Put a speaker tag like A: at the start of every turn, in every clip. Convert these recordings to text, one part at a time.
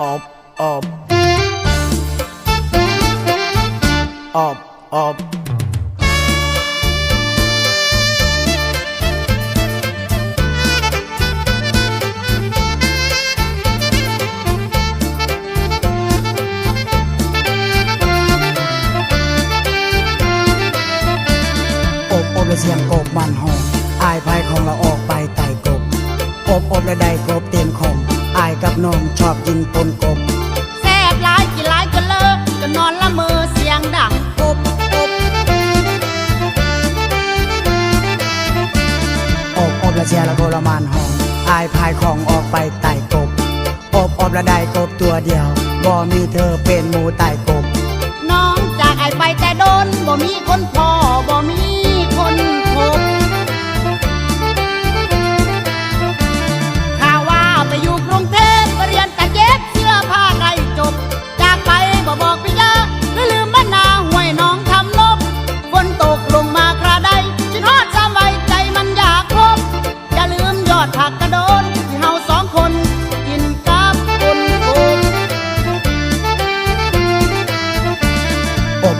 A: อบอบอบอบอบอบและเสียงกบมันหองอายภายของเราออกไปไต่กบ อบอบและได้กบเต็มของ อายกับน้องชอบกินปนกบ
B: แซ่บหลายกินหลายจนเลอะจนนอนละเมอเสียงดังกบกบ
A: อบอบและเสียงละโกละมานหองอายภายของออกไปไต่กบอบอบและได้กบตัวเดียวบ่มีเธอเป็นหมูไต่กบ
B: น้องจากไอไปแต่โดนบ่มีคนพอบ่มี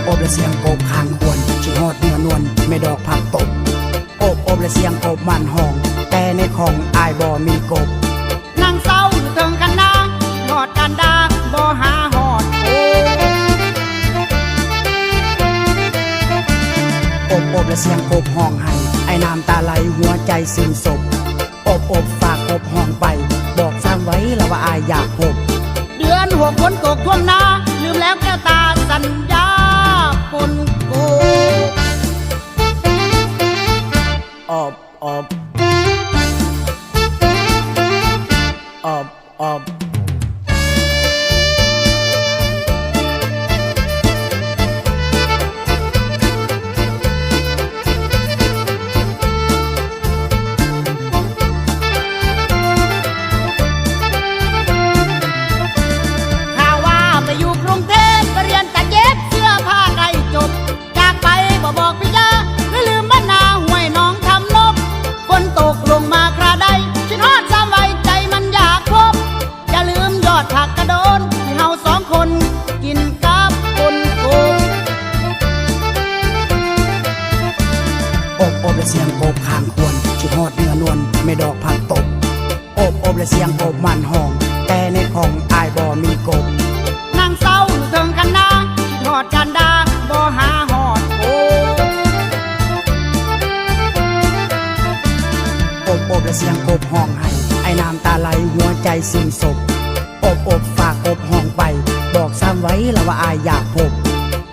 B: อบอบและเสี
A: ยงกบข้างควรชิฮอดเนื้อนวลไม่ดอกผักตบอบอบและเสียงกบมันหอง แต่ในของอายบ่มีกบ
B: นั่งเศร้าอยู่เทิงกันนาหอดกันดาบ่หาหอดโอ้
A: อบอบและเสียงกบห้องให้ไอ้น้ำตาไหลหัวใจซึมศพอบอบฝากกบห้องไป บอกซ้ำไว้แล้วว่าอายอยากพบ
B: เดือนหกฝนตกท่วมนา
A: อบ
B: เสียงกบ
A: ข้างควรชิฮอดเนื้อนวลไม่ดอกผักตบอบอบและเสียงกบมันห้อง แต่ในของอายบ่มีกบ
B: นั่งเศร้าอยู่เทิงกันนาคิดหอดกันดาบ่หาหอดโอ้
A: อบอบและเสียงกบห้องให้ไอ้น้ำตาไหลหัวใจซึมศพอบอบฝากกบห้องไป บอกซ้ำไว้แล้วว่าอายอยากพบ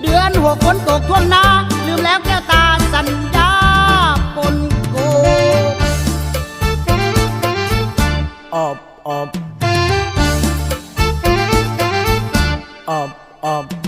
B: เดือนหกฝนตกท่วมนา
A: อบอบอบอบ